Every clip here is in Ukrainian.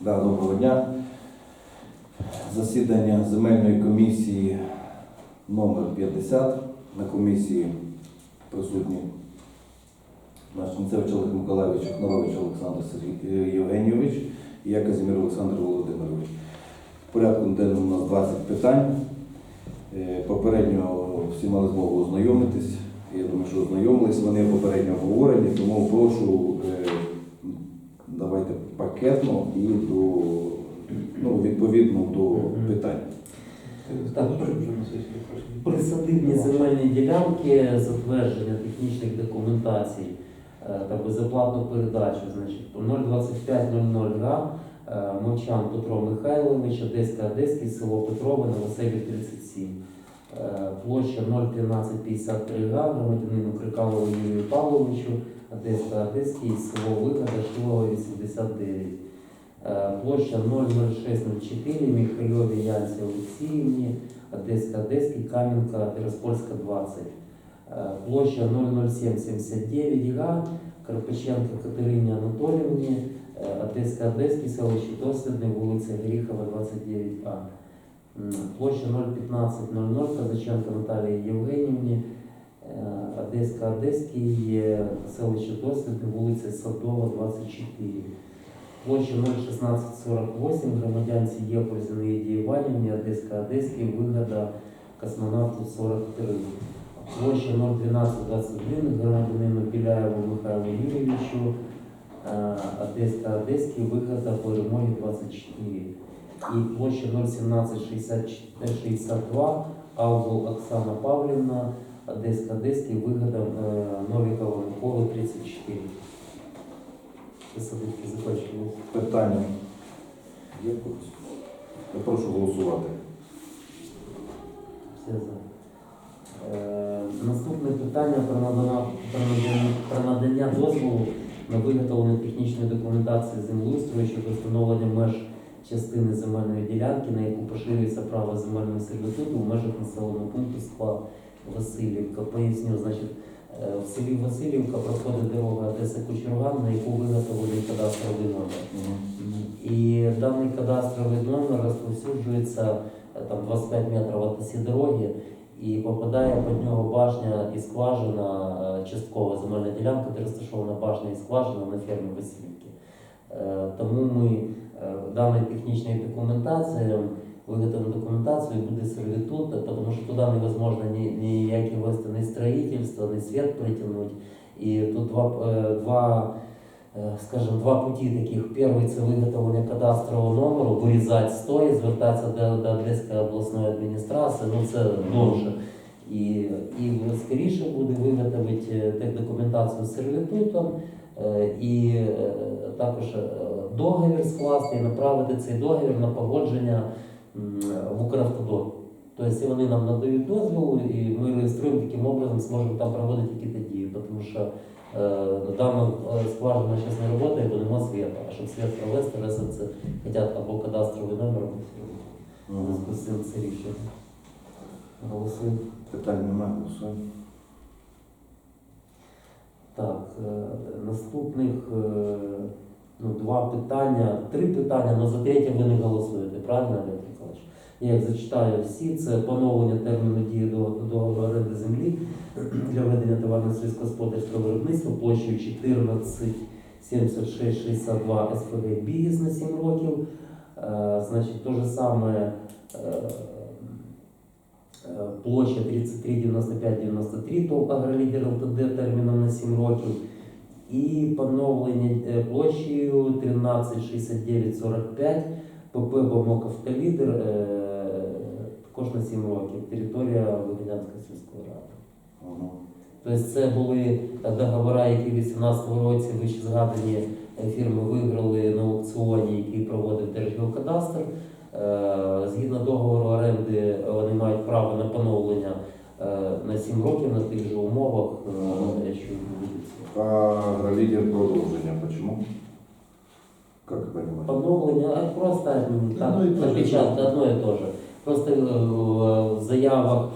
Доброго дня. Засідання земельної комісії номер 50. На комісії присутні наш Шенцевич Олег Миколаївич, Хнорович Олександр е, Євгенійович і я Казімір Олександр Володимирович. В порядку денному у нас 20 питань. Е, Попередньо всі мали змогу ознайомитись. Я думаю, що ознайомились вони попередньо обговорені, тому прошу е, давайте пакетно і до ну, відповідно до питань. Так, Присадибні земельні ділянки, затвердження технічних документацій е, та безоплатну передачу. Значить, по 02500 га е, Мовчан Петро Михайлович, Одеська Одеський, село Петрове, Новоселів 37. Е, Площа 01353 га, громадянину Крикалову Юрію Павловичу, Одеська Одеський, село Вигода, Шилова 89. Е, Площа 00604 Михайлові Янці Олексіївні, Одеська Одеський, Кам'янка, Тираспольська 20. Е, Площа 00779 га, Карпаченко Катерині Анатоліївні, Одеська Одеський, селище Дослідне, вулиця Гріхова, 29А. Площа 01500 Казаченко Наталії Євгенівні, е, Одеська Одеський, селище Дослідне, вулиця Садова, 24. Площа 01648 громадянці Єпор Зінаїді Іванівні, Одеська Одеський, вигода космонавту 43. Площа 01221 громадянину Біляєву Михайлу Юрійовичу, е, Одеська Одеський, вигода перемоги 24. І площа 01762 Алгул Оксана Павлівна, Одеська Одеський, вигода е, Новікова Миколи 34. Присадибки закінчились. Питання є когось? Я прошу голосувати. Все за. Е, Наступне питання про надання, про надання, про надання дозволу на виготовлення технічної документації землеустрою щодо встановлення меж частини земельної ділянки, на яку поширюється право земельного сервітуту в межах населеного пункту СПА Васильівка. Поясню, значить, е, в селі Васильівка проходить дорога Одеса Кучерган, на яку виготовлений кадастровий номер. І даний кадастровий номер розповсюджується е, там 25 метрів від осі дороги і попадає під нього башня і скважина, е, часткова земельна ділянка, де розташована башня і скважина на фермі Васильівки. Тому ми е, даною технічною документацією, виготовлено документацію буде сервітут, тому що туди невозможно ні, ніякі вести ні строїтельство, ні світ притягнути. І тут два, е, два е, скажімо, два путі таких. Перший це виготовлення кадастрового номеру, вирізати стої, звертатися до, до Одеської обласної адміністрації, ну це довше. І, і скоріше буде виготовити техдокументацію з сервітутом е, і е, також е, договір скласти і направити цей договір на погодження в Укравтодор. Тобто вони нам надають дозвіл, і ми реєструємо таким образом, зможемо там проводити якісь дії, тому що Е, Дана е, скважина зараз не працює, бо нема світу. А щоб світ провести, раз це хочуть або кадастровий номер, або з цим це рішення. Голосуємо. Питань немає, голосуємо. Так, е, наступних е, ну, два питання, три питання, але за третє ви не голосуєте, правильно, Олег Миколаївич? Я їх зачитаю всі. Це поновлення терміну дії до договору оренди землі для ведення товарно сільськогосподарського виробництва площею 14 76 62 СФГ БІЗ на 7 років. Е, Значить, то же саме площа 33 95 93 ТОВ Агролідер ЛТД терміном на 7 років. І поновлення е, площею 13 69 45 ПП Бамок Автолідер е, також на 7 років. Територія Вигнянської сільської ради. Тобто це були договори, які в 2018 році вище згадані е, фірми виграли на аукціоні, який проводив Держгеокадастр. Е, Згідно договору оренди право на поновлення е, на 7 років на тих же умовах, е, що відбудеться. А агролидер продолжение. Почему? Как понимать? Поновлення, а просто так, Одно і те ж. одно і те ж. Просто е, в заявах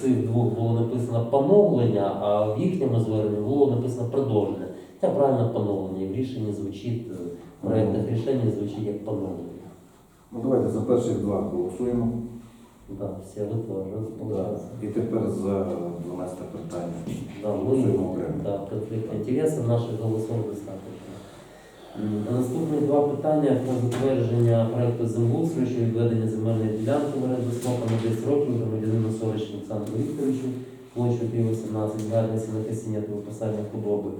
цих двох було написано поновлення, а в їхньому зверненні було написано продовження. Це правильно поновлення. І в рішенні звучить е, проєктах рішень звучить як поновлення. Ну давайте за перших два голосуємо. Да, все, ви теж, Да. І тепер за 12 питання. Да, ми, окремо. да, конфлікт інтересів наших голосів достатньо. Наступні два питання про затвердження проекту землеустрою щодо відведення земельної ділянки в оренду строком на 10 років громадянину Сорич Олександру Вікторовичу, площу 18 гарне сінокосіння та випасання худоби.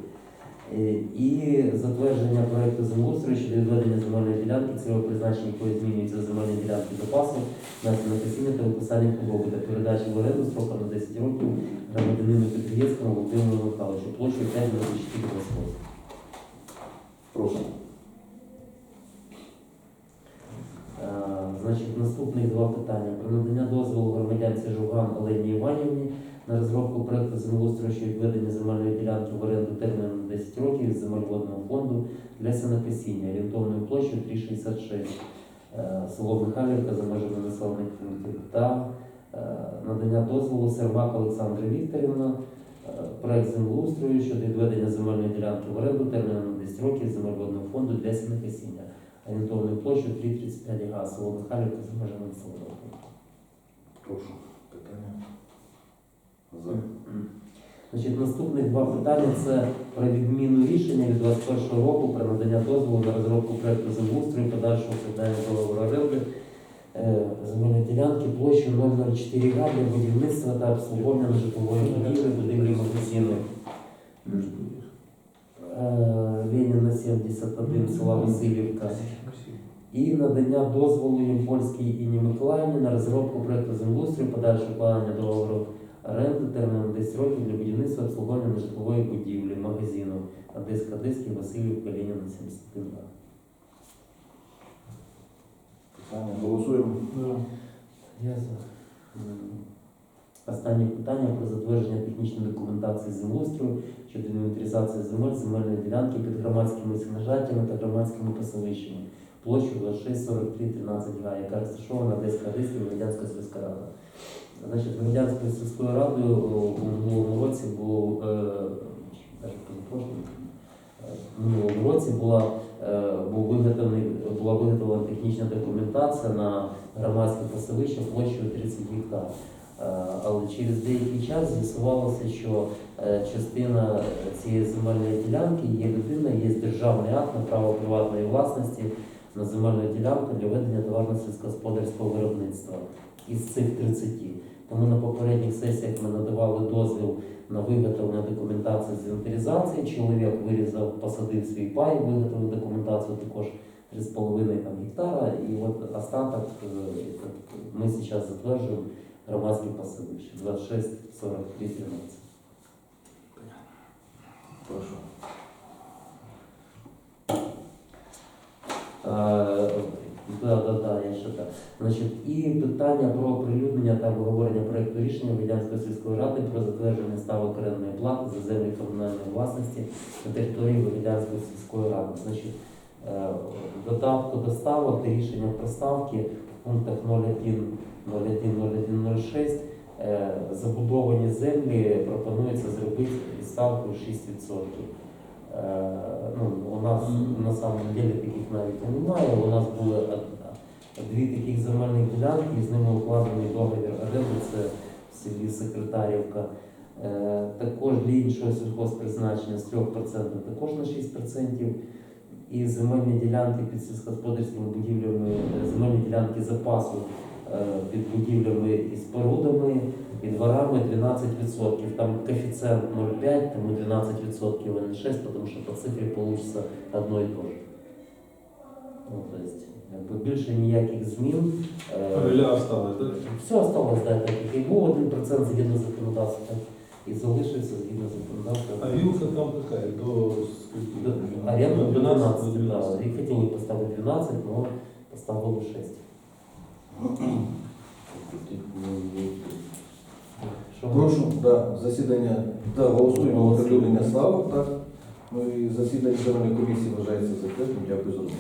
Е, І затвердження проекту землеустрою щодо відведення земельної ділянки, цього призначення якої змінюється земельні ділянки запасу на сінокосіння та виписання худоби та передачі в оренду строка на 10 років громадянину підприємства Володимиру Михайловичу, площу 5 на 4 Прошу. Е, Значить, наступних два питання. Про надання дозволу громадянці Жуган Олені Іванівні на розробку проекту землеустрою щодо відведення земельної ділянки в оренду терміном на 10 років з земель водного фонду для сінокосіння орієнтовною площею 3,66 е, село Михайлівка за межами населених пунктів. Та е, надання дозволу Сермак Олександра Вікторівна е, проект землеустрою щодо відведення земельної ділянки в оренду терміном на 10 років з земель водного фонду для сінокосіння орієнтовною площею 3,35 га, село Михайлівка за межами населеного пункту. Прошу. Питання. За. Значить, наступних два питання це про відміну рішення від 21 року про надання дозволу на розробку проекту землеустрою подальшого складання договору оренди е, земельної ділянки площею 004 га для будівництва та обслуговування житлової будівлі, будівлі магазину. Е, Леніна 71, села Васильівка. І надання дозволу Ємпольській Інні Миколаївні на розробку проекту землеустрою, подальше укладення договору оренди терміном 10 років для будівництва обслуговування нежитлової будівлі, магазину Одеська Одеський Васильівка Леніна 71. Питання. Голосуємо. Я за. Останнє питання про затвердження технічної документації землеустрою щодо інвентаризації земель, земельної ділянки під громадськими сінажаттями та громадськими пасовищами площею 264313 га, яка розташована Одеська Одеська Громадянська сільська рада. Значить, Громадянською сільською радою у минулому році був, е, е, минулому році була, е, був виготовлений, була виготовлена технічна документація на громадське пасовище площею 30 гектар. Е, Але через деякий час з'ясувалося, що е, частина цієї земельної ділянки є людина, є державний акт на право приватної власності на земельну ділянку для ведення товарно-сільськогосподарського виробництва із цих 30. Тому на попередніх сесіях ми надавали дозвіл на виготовлення документації з інвентаризації. Чоловік вирізав, посадив свій пай, виготовив документацію також 3,5 там, гектара. І от остаток е, ми зараз затверджуємо громадське пасовище 26 43 13. Прошу. Е, Да, да, да, я ще так. Значить, і питання про оприлюднення та обговорення проекту рішення Медянської сільської ради про затвердження ставок орендної плати за землі комунальної власності на території Медянської сільської ради. Значить, е, додатку до ставок та рішення про ставки пунктах 01, 01, 01, 06 е, забудовані землі пропонується зробити із ставкою 6%. Е, ну, у нас на самом деле таких навіть немає. У нас були дві таких земельних ділянки, і з ними укладений договір оренди, це в селі Секретарівка. Е, Також для іншого сільхозпризначення з 3% також на 6%. І земельні ділянки під сільськогосподарськими будівлями, е, земельні ділянки запасу е, під будівлями і спорудами і дворами 12%. Там коефіцієнт 0,5, тому 12%, а не 6, тому що по цифрі получится одно і то же. Ну, то есть, більше ніяких змін. Е, Фамилия осталась, да? Все осталось, да, так і був 1% згідно законодавства, і залишився згідно законодавства. А вилка там какая? До скольки? До- Оренду До 12, 12, до да. 12. І хотіли поставити 12, але поставили 6. Що Прошу, да, засідання, да, голосуємо оприлюднення ставок, так. Ну і засідання земельної комісії вважається закритим. Дякую за роботу.